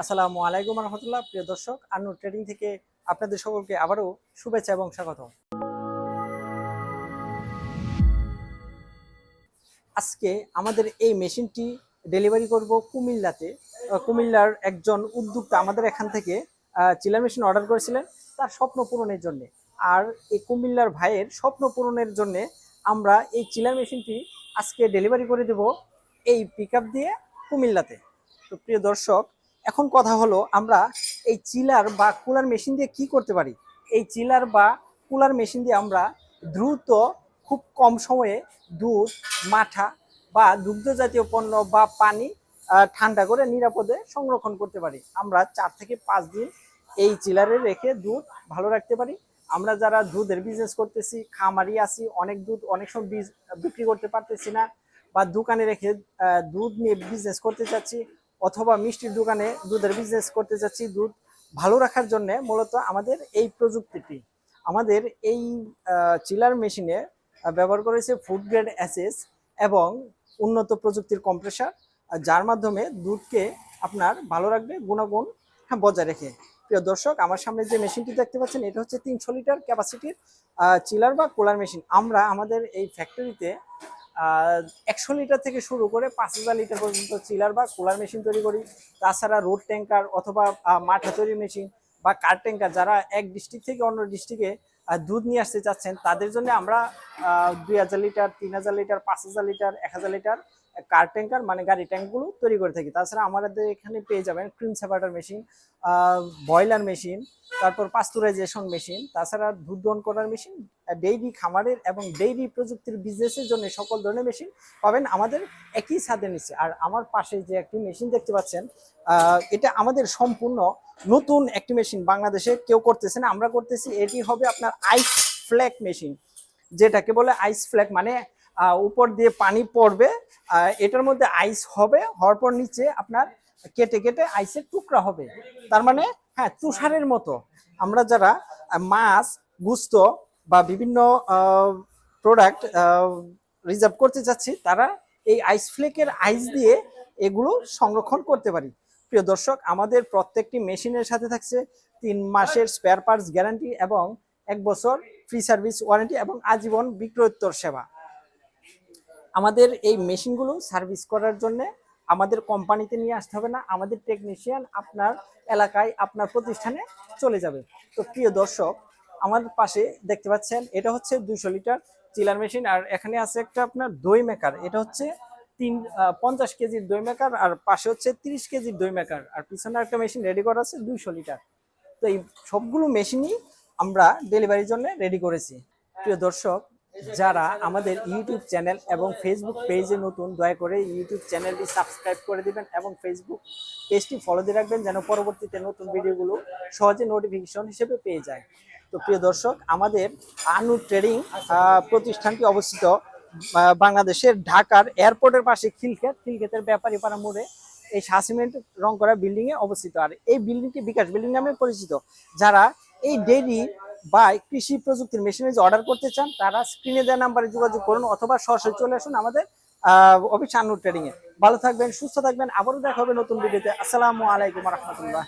আসসালামু আলাইকুম রহমতুল্লাহ, প্রিয় দর্শক আন্নু ট্রেডিং থেকে আপনাদের সকলকে আবারও শুভেচ্ছা এবং স্বাগত। আজকে আমাদের এই মেশিনটি ডেলিভারি করব কুমিল্লাতে। কুমিল্লার একজন উদ্যোক্তা আমাদের এখান থেকে চিলার মেশিন অর্ডার করেছিলেন, তার স্বপ্ন পূরণের জন্য। আর এই কুমিল্লার ভাইয়ের স্বপ্ন পূরণের জন্য আমরা এই চিলার মেশিনটি আজকে ডেলিভারি করে দেব এই পিক দিয়ে কুমিল্লাতে। তো প্রিয় দর্শক এখন কথা হলো আমরা এই চিলার বা কুলার মেশিন দিয়ে কি করতে পারি? এই চিলার বা কুলার মেশিন দিয়ে আমরা দ্রুত খুব কম সময়ে দুধ, মাঠা বা দুগ্ধ জাতীয় পণ্য বা পানি ঠান্ডা করে নিরাপদে সংরক্ষণ করতে পারি। আমরা চার থেকে পাঁচ দিন এই চিলারে রেখে দুধ ভালো রাখতে পারি। আমরা যারা দুধের বিজনেস করতেছি, খামারি আছি, অনেক দুধ, অনেক সময় বিক্রি করতে পারতেছি না বা দোকানে রেখে দুধ নিয়ে বিজনেস করতে চাচ্ছি অথবা মিষ্টির দোকানে দুধের বিজনেস করতে চাচ্ছি দুধ ভালো রাখার জন্য মূলত আমাদের এই প্রযুক্তিটি। আমাদের এই চিলার মেশিনে ব্যবহার করেছে ফুড গ্রেড অ্যাসেস এবং উন্নত প্রযুক্তির কম্প্রেসার যার মাধ্যমে দুধকে আপনার ভালো রাখবে, গুণাগুণ বজায় রেখে। প্রিয় দর্শক, আমার সামনে যে মেশিনটি দেখতে পাচ্ছেন, এটা হচ্ছে তিনশো লিটার ক্যাপাসিটির চিলার বা কুলার মেশিন আমরা আমাদের এই ফ্যাক্টরিতে একশো লিটার থেকে শুরু করে পাঁচ হাজার লিটার পর্যন্ত চিলার বা কুলার মেশিন তৈরি করি। তাছাড়া রোড ট্যাঙ্কার অথবা মাঠা তৈরি মেশিন বা কার ট্যাঙ্কার যারা এক ডিস্ট্রিক্ট থেকে অন্য ডিস্ট্রিক্টে দুধ নিয়ে আসতে চাচ্ছেন, তাদের জন্য আমরা দুই হাজার লিটার, তিন হাজার লিটার, পাঁচ হাজার লিটার, এক হাজার লিটার কার ট্যাঙ্কার মানে গাড়ি ট্যাঙ্কগুলো তৈরি করে থাকি। তাছাড়া আমাদের এখানে পেয়ে যাবেন cream separator machine boiler machine, তারপর পাস্তুরাইজেশন মেশিন, তাছাড়া দুধ দহন করার মেশিন ডেইরি খামারের এবং ডেইরি প্রযুক্তির বিজনেসের জন্য সকল ধরনের মেশিন পাবেন আমাদের একই ছাদের নিচে। আর আমার পাশে যে একটি মেশিন দেখতে পাচ্ছেন এটা আমাদের সম্পূর্ণ নতুন একটি মেশিন বাংলাদেশে কেউ করতেছে না। আমরা করতেছি, এটি হবে আপনার আইস ফ্ল্যাগ মেশিন যেটাকে বলে আইস ফ্ল্যাগ মানে উপর দিয়ে পানি পড়বে এটার মধ্যে আইস হবে, হওয়ার পর নিচে আপনার কেটে কেটে আইসের টুকরা হবে। তার মানে হ্যাঁ তুষারের মতো। আমরা যারা মাছ, গুস্ত বা বিভিন্ন প্রোডাক্ট রিজার্ভ করতে চাচ্ছি, তারা এই আইস ফ্লেকের আইস দিয়ে এগুলো সংরক্ষণ করতে পারি। প্রিয় দর্শক, আমাদের প্রত্যেকটি মেশিনের সাথে থাকছে তিন মাসের স্পেয়ার পার্টস গ্যারান্টি এবং এক বছর ফ্রি সার্ভিস ওয়ারেন্টি এবং আজীবন বিক্রয়োত্তর সেবা। আমাদের এই মেশিনগুলো সার্ভিস করার জন্য আমাদের কোম্পানিতে নিয়ে আসতে হবে না, আমাদের টেকনিশিয়ান আপনার এলাকায়, আপনার প্রতিষ্ঠানে চলে যাবে। তো প্রিয় দর্শক আমার পাশে দেখতে পাচ্ছেন, এটা হচ্ছে দুইশো লিটার চিলার মেশিন। আর এখানে আছে একটা আপনার দই মেকার এটা হচ্ছে তিন পঞ্চাশ কেজির দই মেকার আর পাশে হচ্ছে তিরিশ কেজির দই মেকার আর পিছনে একটা মেশিন রেডি করা আছে, দুইশো লিটার। তো এই সবগুলো মেশিনই আমরা ডেলিভারির জন্য রেডি করেছি। প্রিয় দর্শক যারা আমাদের ইউটিউব চ্যানেল এবং ফেসবুক পেজে নতুন, দয়া করে ইউটিউব চ্যানেলটি সাবস্ক্রাইব করে দিবেন এবং ফেসবুক পেজটি ফলো দিয়ে রাখবেন যেন পরবর্তীতে নতুন ভিডিওগুলো সহজে নোটিফিকেশন হিসেবে পেয়ে যায়। তো প্রিয় দর্শক, আমাদের আনু ট্রেডিং প্রতিষ্ঠানটি অবস্থিত বাংলাদেশের ঢাকার এয়ারপোর্টের পাশে খিলক্ষেত। খিলক্ষেতের ব্যাপারী পাড়া মোড়ে এই শাহ সিমেন্ট রং করা বিল্ডিংয়ে অবস্থিত। আর এই বিল্ডিংটি বিকাশ বিল্ডিং নামে পরিচিত। যারা এই ডেইরি বা কৃষি প্রযুক্তির মেশিনারিজ অর্ডার করতে চান, তারা স্ক্রিনে দেওয়া নাম্বারে যোগাযোগ করুন অথবা সরাসরি চলে আসুন আমাদের অফিস আন্নুর ট্রেডিংয়ে ভালো থাকবেন, সুস্থ থাকবেন, আবারও দেখা হবে নতুন ভিডিওতে আসসালামু আলাইকুম রহমতুল্লাহ।